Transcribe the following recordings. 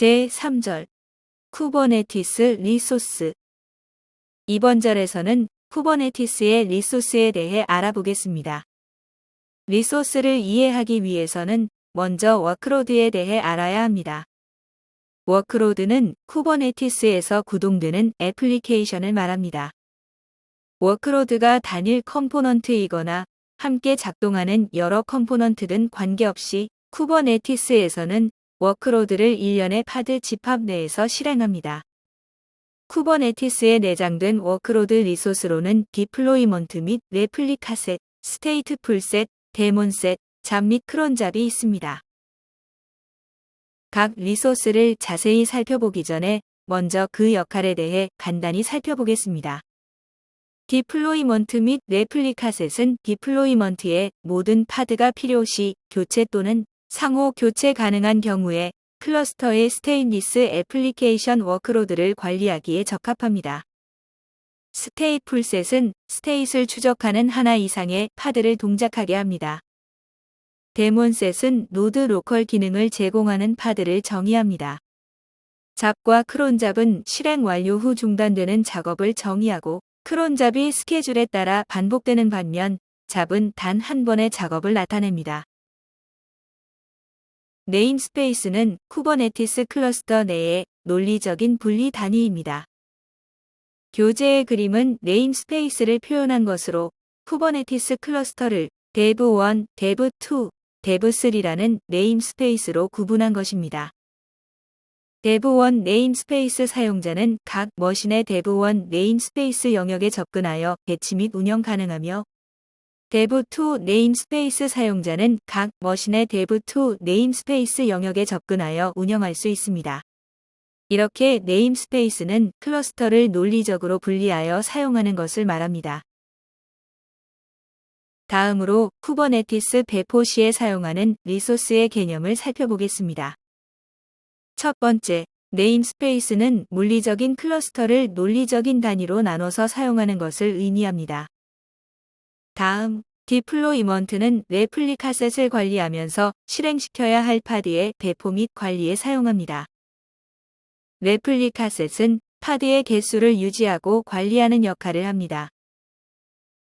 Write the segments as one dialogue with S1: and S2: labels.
S1: 제3절 쿠버네티스 리소스 이번 절에서는 쿠버네티스의 리소스에 대해 알아보겠습니다. 리소스를 이해하기 위해서는 먼저 워크로드에 대해 알아야 합니다. 워크로드는 쿠버네티스에서 구동되는 애플리케이션을 말합니다. 워크로드가 단일 컴포넌트이거나 함께 작동하는 여러 컴포넌트든 관계없이 쿠버네티스에서는 워크로드를 일련의 파드 집합 내에서 실행합니다. 쿠버네티스에 내장된 워크로드 리소스로는 디플로이먼트 및 레플리카셋, 스테이트 풀셋, 데몬셋, 잡 및 크론잡이 있습니다. 각 리소스를 자세히 살펴보기 전에 먼저 그 역할에 대해 간단히 살펴보겠습니다. 디플로이먼트 및 레플리카셋은 디플로이먼트에 모든 파드가 필요시 교체 또는 상호 교체 가능한 경우에 클러스터의 스테인리스 애플리케이션 워크로드를 관리하기에 적합합니다. 스테이트 풀셋은 스테이트를 추적하는 하나 이상의 파드를 동작하게 합니다. 데몬셋은 노드 로컬 기능을 제공하는 파드를 정의합니다. 잡과 크론잡은 실행 완료 후 중단되는 작업을 정의하고 크론잡이 스케줄에 따라 반복되는 반면 잡은 단 한 번의 작업을 나타냅니다. 네임스페이스는 쿠버네티스 클러스터 내의 논리적인 분리 단위입니다. 교재의 그림은 네임스페이스를 표현한 것으로 쿠버네티스 클러스터를 dev1, dev2, dev3라는 네임스페이스로 구분한 것입니다. dev1 네임스페이스 사용자는 각 머신의 dev1 네임스페이스 영역에 접근하여 배치 및 운영 가능하며 dev2 네임스페이스 사용자는 각 머신의 dev2 네임스페이스 영역에 접근하여 운영할 수 있습니다. 이렇게 네임스페이스는 클러스터를 논리적으로 분리하여 사용하는 것을 말합니다. 다음으로 쿠버네티스 배포 시에 사용하는 리소스의 개념을 살펴보겠습니다. 첫 번째, 네임스페이스는 물리적인 클러스터를 논리적인 단위로 나눠서 사용하는 것을 의미합니다. 다음, 디플로이먼트는 레플리카셋을 관리하면서 실행시켜야 할 파드의 배포 및 관리에 사용합니다. 레플리카셋은 파드의 개수를 유지하고 관리하는 역할을 합니다.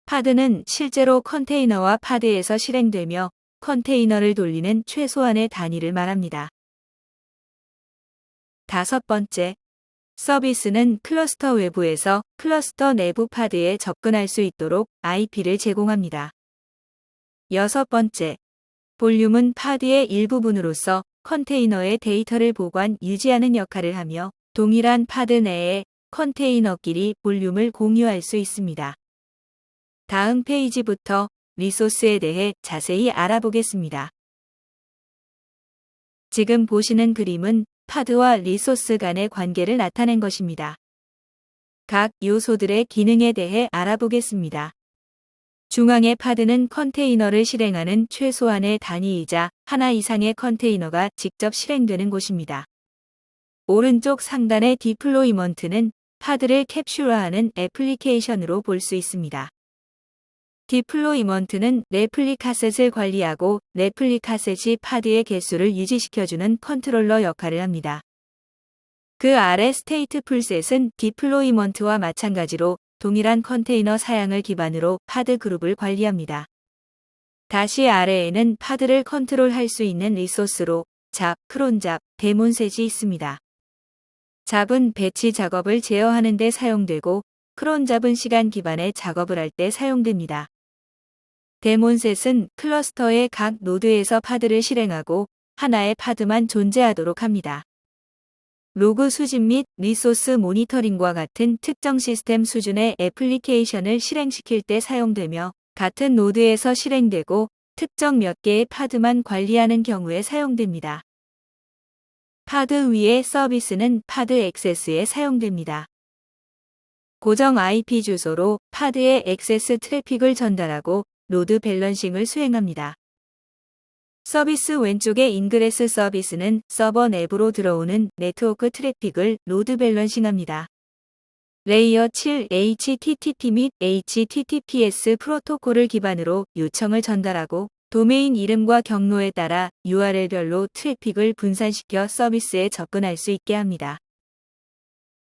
S1: 파드는 실제로 컨테이너와 파드에서 실행되며 컨테이너를 돌리는 최소한의 단위를 말합니다. 다섯 번째, 서비스는 클러스터 외부에서 클러스터 내부 파드에 접근할 수 있도록 IP를 제공합니다. 여섯 번째, 볼륨은 파드의 일부분으로서 컨테이너의 데이터를 보관 유지하는 역할을 하며 동일한 파드 내에 컨테이너끼리 볼륨을 공유할 수 있습니다. 다음 페이지부터 리소스에 대해 자세히 알아보겠습니다. 지금 보시는 그림은 파드와 리소스 간의 관계를 나타낸 것입니다. 각 요소들의 기능에 대해 알아보겠습니다. 중앙의 파드는 컨테이너를 실행하는 최소한의 단위이자 하나 이상의 컨테이너가 직접 실행되는 곳입니다. 오른쪽 상단의 디플로이먼트는 파드를 캡슐화하는 애플리케이션으로 볼 수 있습니다. 디플로이먼트는 레플리카셋을 관리하고 레플리카셋이 파드의 개수를 유지시켜주는 컨트롤러 역할을 합니다. 그 아래 스테이트 풀셋은 디플로이먼트와 마찬가지로 동일한 컨테이너 사양을 기반으로 파드 그룹을 관리합니다. 다시 아래에는 파드를 컨트롤할 수 있는 리소스로 잡, 크론잡, 데몬셋이 있습니다. 잡은 배치 작업을 제어하는 데 사용되고 크론잡은 시간 기반의 작업을 할 때 사용됩니다. 데몬셋은 클러스터의 각 노드에서 파드를 실행하고 하나의 파드만 존재하도록 합니다. 로그 수집 및 리소스 모니터링과 같은 특정 시스템 수준의 애플리케이션을 실행시킬 때 사용되며 같은 노드에서 실행되고 특정 몇 개의 파드만 관리하는 경우에 사용됩니다. 파드 위의 서비스는 파드 액세스에 사용됩니다. 고정 IP 주소로 파드의 액세스 트래픽을 전달하고 로드 밸런싱을 수행합니다. 서비스 왼쪽의 인그레스 서비스는 서버 내부로 들어오는 네트워크 트래픽을 로드 밸런싱합니다. 레이어 7 HTTP 및 HTTPS 프로토콜을 기반으로 요청을 전달하고 도메인 이름과 경로에 따라 URL별로 트래픽을 분산시켜 서비스에 접근할 수 있게 합니다.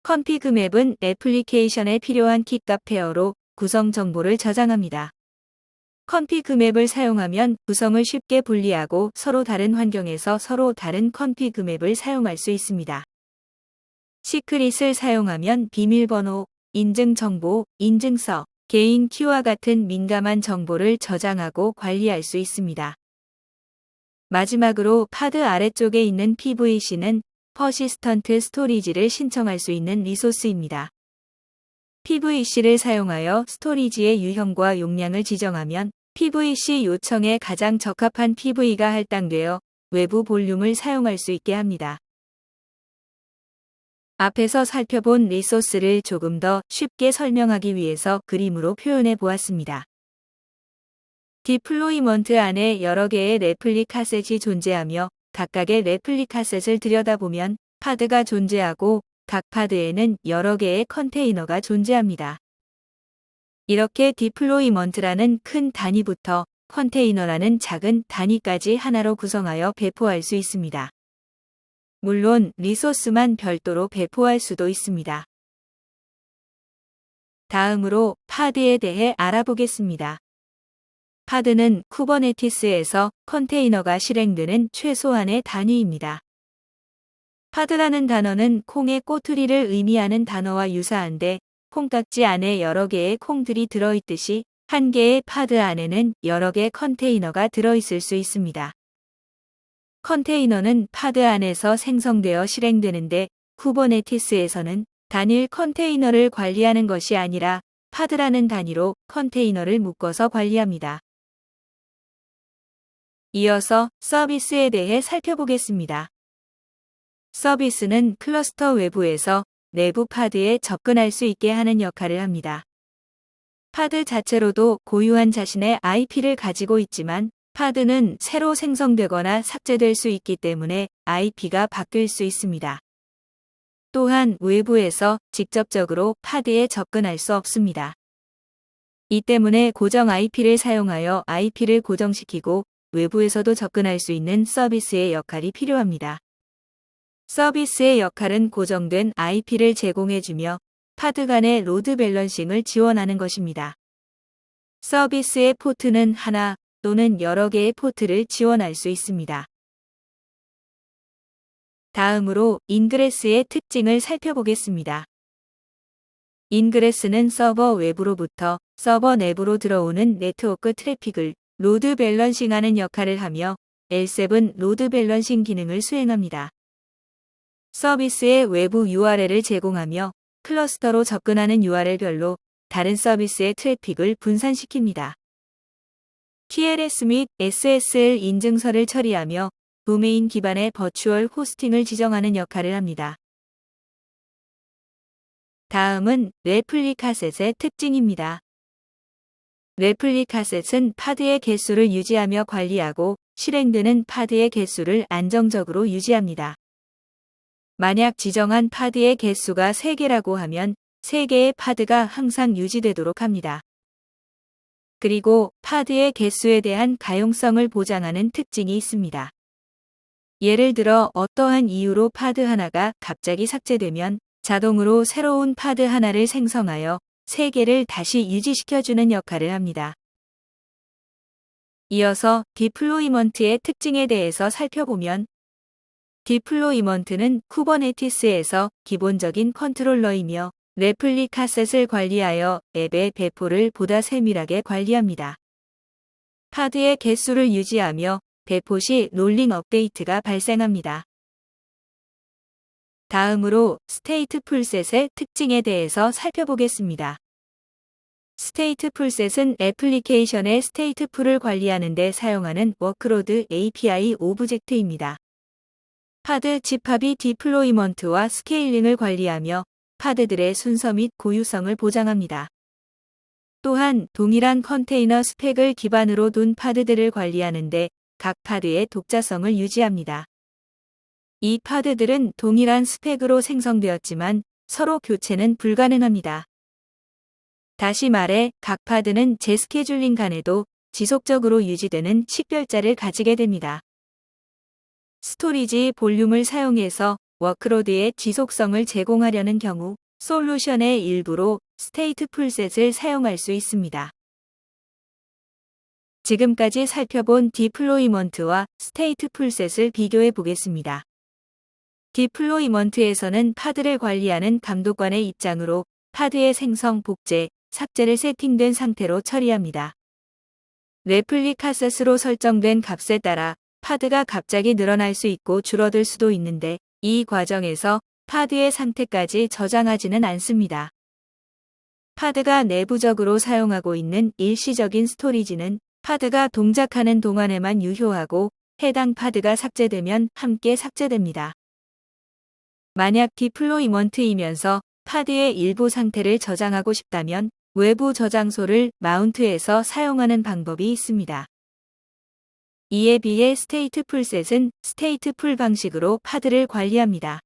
S1: 컴피그 맵은 애플리케이션에 필요한 kit값 페어로 구성 정보를 저장합니다. 컴피그 맵을 사용하면 구성을 쉽게 분리하고 서로 다른 환경에서 서로 다른 컴피그 맵을 사용할 수 있습니다. 시크릿을 사용하면 비밀번호, 인증정보, 인증서, 개인 키와 같은 민감한 정보를 저장하고 관리할 수 있습니다. 마지막으로 파드 아래쪽에 있는 PVC는 퍼시스턴트 스토리지를 신청할 수 있는 리소스입니다. PVC를 사용하여 스토리지의 유형과 용량을 지정하면 PVC 요청에 가장 적합한 PV가 할당되어 외부 볼륨을 사용할 수 있게 합니다. 앞에서 살펴본 리소스를 조금 더 쉽게 설명하기 위해서 그림으로 표현해 보았습니다. 디플로이먼트 안에 여러 개의 레플리 카셋이 존재하며 각각의 레플리 카셋을 들여다보면 파드가 존재하고 각 파드에는 여러 개의 컨테이너가 존재합니다. 이렇게 디플로이먼트라는 큰 단위부터 컨테이너라는 작은 단위까지 하나로 구성하여 배포할 수 있습니다. 물론 리소스만 별도로 배포할 수도 있습니다. 다음으로 파드에 대해 알아보겠습니다. 파드는 쿠버네티스에서 컨테이너가 실행되는 최소한의 단위입니다. 파드라는 단어는 콩의 꼬투리를 의미하는 단어와 유사한데 콩깍지 안에 여러 개의 콩들이 들어있듯이 한 개의 파드 안에는 여러 개 컨테이너가 들어있을 수 있습니다. 컨테이너는 파드 안에서 생성되어 실행되는데 쿠버네티스에서는 단일 컨테이너를 관리하는 것이 아니라 파드라는 단위로 컨테이너를 묶어서 관리합니다. 이어서 서비스에 대해 살펴보겠습니다. 서비스는 클러스터 외부에서 내부 파드에 접근할 수 있게 하는 역할을 합니다. 파드 자체로도 고유한 자신의 IP를 가지고 있지만 파드는 새로 생성되거나 삭제될 수 있기 때문에 IP가 바뀔 수 있습니다. 또한 외부에서 직접적으로 파드에 접근할 수 없습니다. 이 때문에 고정 IP를 사용하여 IP를 고정시키고 외부에서도 접근할 수 있는 서비스의 역할이 필요합니다. 서비스의 역할은 고정된 IP를 제공해주며 파드 간의 로드 밸런싱을 지원하는 것입니다. 서비스의 포트는 하나 또는 여러 개의 포트를 지원할 수 있습니다. 다음으로 인그레스의 특징을 살펴보겠습니다. 인그레스는 서버 외부로부터 서버 내부로 들어오는 네트워크 트래픽을 로드 밸런싱하는 역할을 하며 L7 로드 밸런싱 기능을 수행합니다. 서비스의 외부 URL을 제공하며 클러스터로 접근하는 URL별로 다른 서비스의 트래픽을 분산시킵니다. TLS 및 SSL 인증서를 처리하며 도메인 기반의 버추얼 호스팅을 지정하는 역할을 합니다. 다음은 레플리카셋의 특징입니다. 레플리카셋은 파드의 개수를 유지하며 관리하고 실행되는 파드의 개수를 안정적으로 유지합니다. 만약 지정한 파드의 개수가 3개라고 하면 3개의 파드가 항상 유지되도록 합니다. 그리고 파드의 개수에 대한 가용성을 보장하는 특징이 있습니다. 예를 들어 어떠한 이유로 파드 하나가 갑자기 삭제되면 자동으로 새로운 파드 하나를 생성하여 3개를 다시 유지시켜주는 역할을 합니다. 이어서 디플로이먼트의 특징에 대해서 살펴보면 디플로이먼트는 쿠버네티스에서 기본적인 컨트롤러이며 레플리카 셋을 관리하여 앱의 배포를 보다 세밀하게 관리합니다. 파드의 개수를 유지하며 배포 시 롤링 업데이트가 발생합니다. 다음으로 스테이트 풀셋의 특징에 대해서 살펴보겠습니다. 스테이트 풀셋은 애플리케이션의 스테이트 풀을 관리하는 데 사용하는 워크로드 API 오브젝트입니다. 파드 집합이 디플로이먼트와 스케일링을 관리하며 파드들의 순서 및 고유성을 보장합니다. 또한 동일한 컨테이너 스펙을 기반으로 둔 파드들을 관리하는데 각 파드의 독자성을 유지합니다. 이 파드들은 동일한 스펙으로 생성되었지만 서로 교체는 불가능합니다. 다시 말해 각 파드는 재스케줄링 간에도 지속적으로 유지되는 식별자를 가지게 됩니다. 스토리지 볼륨을 사용해서 워크로드의 지속성을 제공하려는 경우 솔루션의 일부로 스테이트 풀셋을 사용할 수 있습니다. 지금까지 살펴본 디플로이먼트와 스테이트 풀셋을 비교해 보겠습니다. 디플로이먼트에서는 파드를 관리하는 감독관의 입장으로 파드의 생성, 복제, 삭제를 세팅된 상태로 처리합니다. 레플리카셋으로 설정된 값에 따라 파드가 갑자기 늘어날 수 있고 줄어들 수도 있는데 이 과정에서 파드의 상태까지 저장하지는 않습니다. 파드가 내부적으로 사용하고 있는 일시적인 스토리지는 파드가 동작하는 동안에만 유효하고 해당 파드가 삭제되면 함께 삭제됩니다. 만약 디플로이먼트이면서 파드의 일부 상태를 저장하고 싶다면 외부 저장소를 마운트해서 사용하는 방법이 있습니다. 이에 비해 스테이트 풀셋은 스테이트 풀 방식으로 파드를 관리합니다.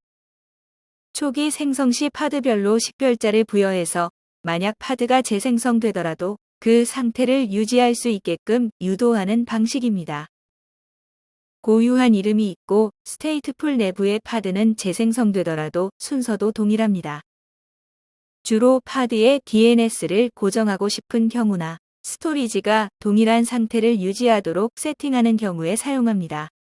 S1: 초기 생성 시 파드별로 식별자를 부여해서 만약 파드가 재생성되더라도 그 상태를 유지할 수 있게끔 유도하는 방식입니다. 고유한 이름이 있고 스테이트 풀 내부의 파드는 재생성되더라도 순서도 동일합니다. 주로 파드의 DNS를 고정하고 싶은 경우나 스토리지가 동일한 상태를 유지하도록 세팅하는 경우에 사용합니다.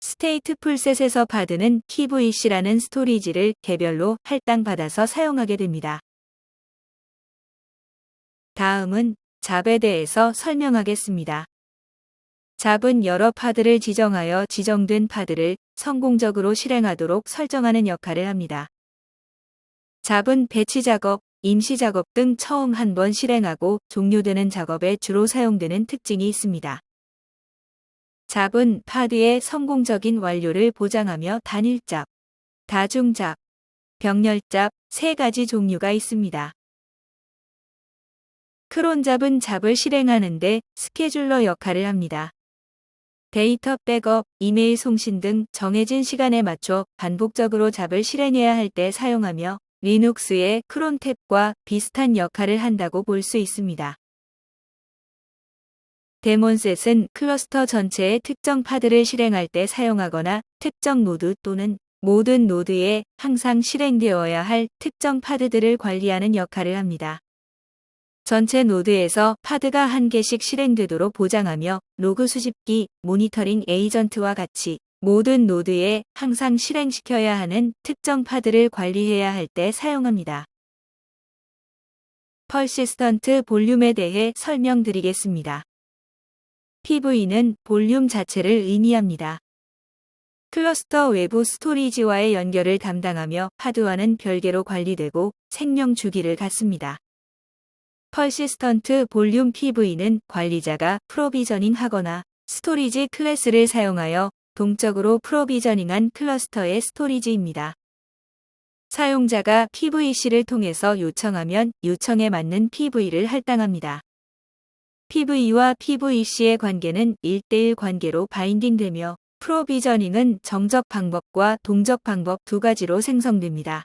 S1: 스테이트 풀셋에서 파드는 TVC라는 스토리지를 개별로 할당받아서 사용하게 됩니다. 다음은 잡에 대해서 설명하겠습니다. 잡은 여러 파드를 지정하여 지정된 파드를 성공적으로 실행하도록 설정하는 역할을 합니다. 잡은 배치 작업, 임시 작업 등 처음 한 번 실행하고 종료되는 작업에 주로 사용되는 특징이 있습니다. 잡은 파드의 성공적인 완료를 보장하며 단일잡, 다중잡, 병렬잡 세 가지 종류가 있습니다. 크론잡은 잡을 실행하는데 스케줄러 역할을 합니다. 데이터 백업, 이메일 송신 등 정해진 시간에 맞춰 반복적으로 잡을 실행해야 할 때 사용하며 리눅스의 크론탭과 비슷한 역할을 한다고 볼 수 있습니다. 데몬셋은 클러스터 전체의 특정 파드를 실행할 때 사용하거나 특정 노드 또는 모든 노드에 항상 실행되어야 할 특정 파드들을 관리하는 역할을 합니다. 전체 노드에서 파드가 한 개씩 실행되도록 보장하며 로그 수집기, 모니터링 에이전트와 같이 모든 노드에 항상 실행시켜야 하는 특정 파드를 관리해야 할 때 사용합니다. 펄시스턴트 볼륨에 대해 설명드리겠습니다. PV는 볼륨 자체를 의미합니다. 클러스터 외부 스토리지와의 연결을 담당하며 파드와는 별개로 관리되고 생명 주기를 갖습니다. 펄시스턴트 볼륨 PV는 관리자가 프로비저닝 하거나 스토리지 클래스를 사용하여 동적으로 프로비저닝한 클러스터의 스토리지입니다. 사용자가 PVC를 통해서 요청하면 요청에 맞는 PV를 할당합니다. PV와 PVC의 관계는 1대1 관계로 바인딩되며 프로비저닝은 정적 방법과 동적 방법 두 가지로 생성됩니다.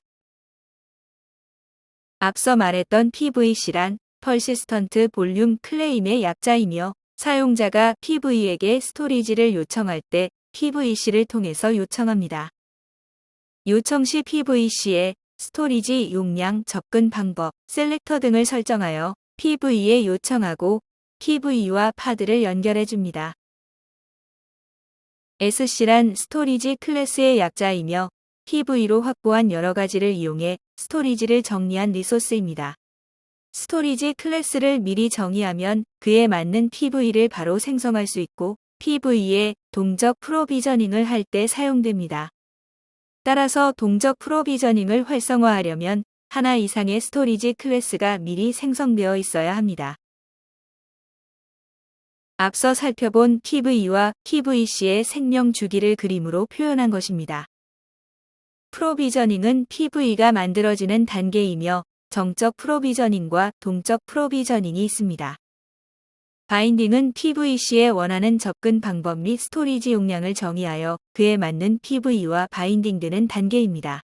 S1: 앞서 말했던 PVC란 퍼시스턴트 볼륨 클레임의 약자이며 사용자가 PV에게 스토리지를 요청할 때 PVC를 통해서 요청합니다. 요청 시 PVC에 스토리지 용량, 접근 방법, 셀렉터 등을 설정하여 PV에 요청하고 PV와 파드를 연결해 줍니다. SC란 스토리지 클래스의 약자이며 PV로 확보한 여러 가지를 이용해 스토리지를 정리한 리소스입니다. 스토리지 클래스를 미리 정의하면 그에 맞는 PV를 바로 생성할 수 있고 PV에 동적 프로비저닝을 할 때 사용됩니다. 따라서 동적 프로비저닝을 활성화하려면 하나 이상의 스토리지 클래스가 미리 생성되어 있어야 합니다. 앞서 살펴본 PV와 PVC의 생명 주기를 그림으로 표현한 것입니다. 프로비저닝은 PV가 만들어지는 단계이며 정적 프로비저닝과 동적 프로비저닝이 있습니다. 바인딩은 PVC에 원하는 접근 방법 및 스토리지 용량을 정의하여 그에 맞는 PV와 바인딩되는 단계입니다.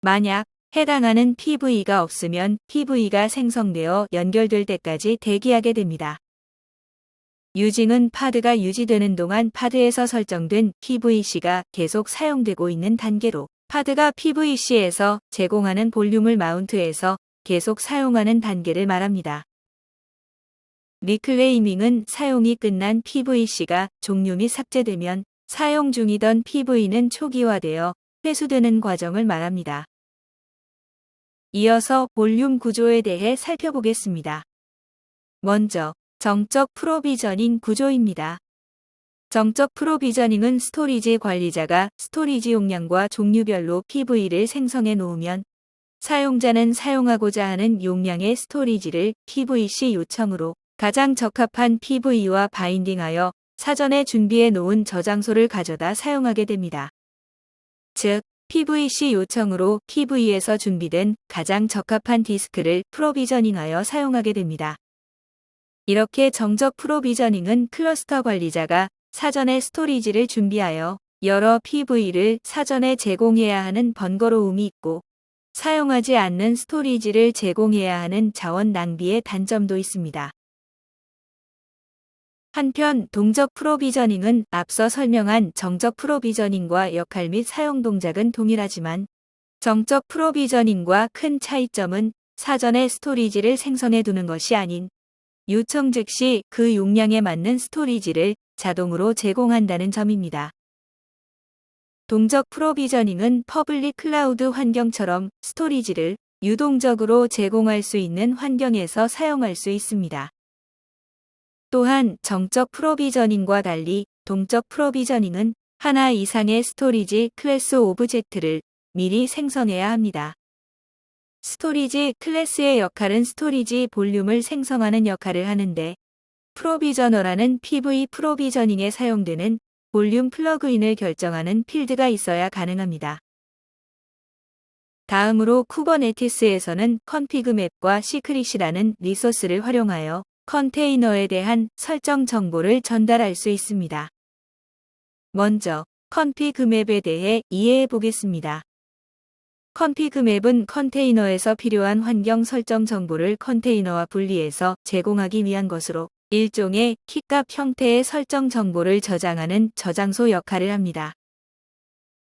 S1: 만약 해당하는 PV가 없으면 PV가 생성되어 연결될 때까지 대기하게 됩니다. 유징은 파드가 유지되는 동안 파드에서 설정된 PVC가 계속 사용되고 있는 단계로 파드가 PVC에서 제공하는 볼륨을 마운트해서 계속 사용하는 단계를 말합니다. 리클레이밍은 사용이 끝난 PVC가 종료 및 삭제되면 사용 중이던 PV는 초기화되어 회수되는 과정을 말합니다. 이어서 볼륨 구조에 대해 살펴보겠습니다. 먼저 정적 프로비저닝 구조입니다. 정적 프로비저닝은 스토리지 관리자가 스토리지 용량과 종류별로 PV를 생성해 놓으면 사용자는 사용하고자 하는 용량의 스토리지를 PVC 요청으로 가장 적합한 PV와 바인딩하여 사전에 준비해 놓은 저장소를 가져다 사용하게 됩니다. 즉, PVC 요청으로 PV에서 준비된 가장 적합한 디스크를 프로비저닝하여 사용하게 됩니다. 이렇게 정적 프로비저닝은 클러스터 관리자가 사전에 스토리지를 준비하여 여러 PV를 사전에 제공해야 하는 번거로움이 있고 사용하지 않는 스토리지를 제공해야 하는 자원 낭비의 단점도 있습니다. 한편 동적 프로비저닝은 앞서 설명한 정적 프로비저닝과 역할 및 사용 동작은 동일하지만 정적 프로비저닝과 큰 차이점은 사전에 스토리지를 생성해 두는 것이 아닌 요청 즉시 그 용량에 맞는 스토리지를 자동으로 제공한다는 점입니다. 동적 프로비저닝은 퍼블릭 클라우드 환경처럼 스토리지를 유동적으로 제공할 수 있는 환경에서 사용할 수 있습니다. 또한 정적 프로비저닝과 달리 동적 프로비저닝은 하나 이상의 스토리지 클래스 오브젝트를 미리 생성해야 합니다. 스토리지 클래스의 역할은 스토리지 볼륨을 생성하는 역할을 하는데 프로비저너라는 PV 프로비저닝에 사용되는 볼륨 플러그인을 결정하는 필드가 있어야 가능합니다. 다음으로 쿠버네티스에서는 컨피그 맵과 시크릿이라는 리소스를 활용하여 컨테이너에 대한 설정 정보를 전달할 수 있습니다. 먼저 컨피그 맵에 대해 이해해 보겠습니다. 컨피그 맵은 컨테이너에서 필요한 환경 설정 정보를 컨테이너와 분리해서 제공하기 위한 것으로 일종의 키값 형태의 설정 정보를 저장하는 저장소 역할을 합니다.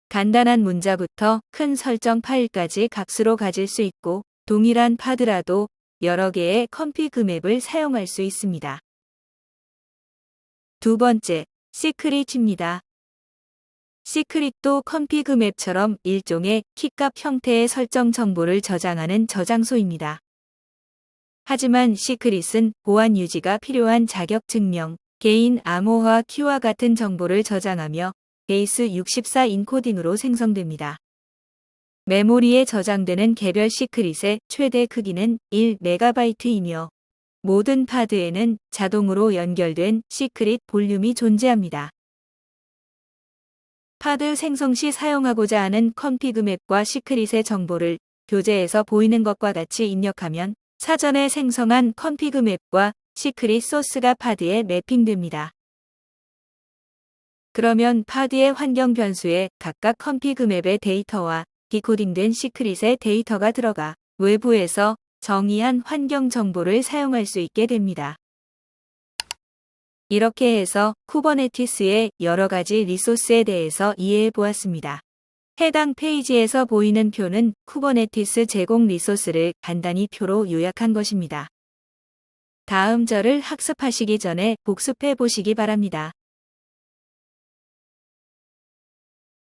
S1: 간단한 문자부터 큰 설정 파일까지 값으로 가질 수 있고 동일한 파드라도 여러 개의 컨피그 맵을 사용할 수 있습니다. 두 번째, 시크릿입니다. 시크릿도 컨피그 맵처럼 일종의 키값 형태의 설정 정보를 저장하는 저장소입니다. 하지만 시크릿은 보안 유지가 필요한 자격 증명, 개인 암호화 키와 같은 정보를 저장하며 베이스 64 인코딩으로 생성됩니다. 메모리에 저장되는 개별 시크릿의 최대 크기는 1MB이며 모든 파드에는 자동으로 연결된 시크릿 볼륨이 존재합니다. 파드 생성 시 사용하고자 하는 컨피그 맵과 시크릿의 정보를 교재에서 보이는 것과 같이 입력하면 사전에 생성한 컨피그 맵과 시크릿 소스가 파드에 매핑됩니다. 그러면 파드의 환경 변수에 각각 컨피그 맵의 데이터와 디코딩된 시크릿의 데이터가 들어가 외부에서 정의한 환경 정보를 사용할 수 있게 됩니다. 이렇게 해서 쿠버네티스의 여러 가지 리소스에 대해서 이해해 보았습니다. 해당 페이지에서 보이는 표는 쿠버네티스 제공 리소스를 간단히 표로 요약한 것입니다. 다음 절을 학습하시기 전에 복습해 보시기 바랍니다.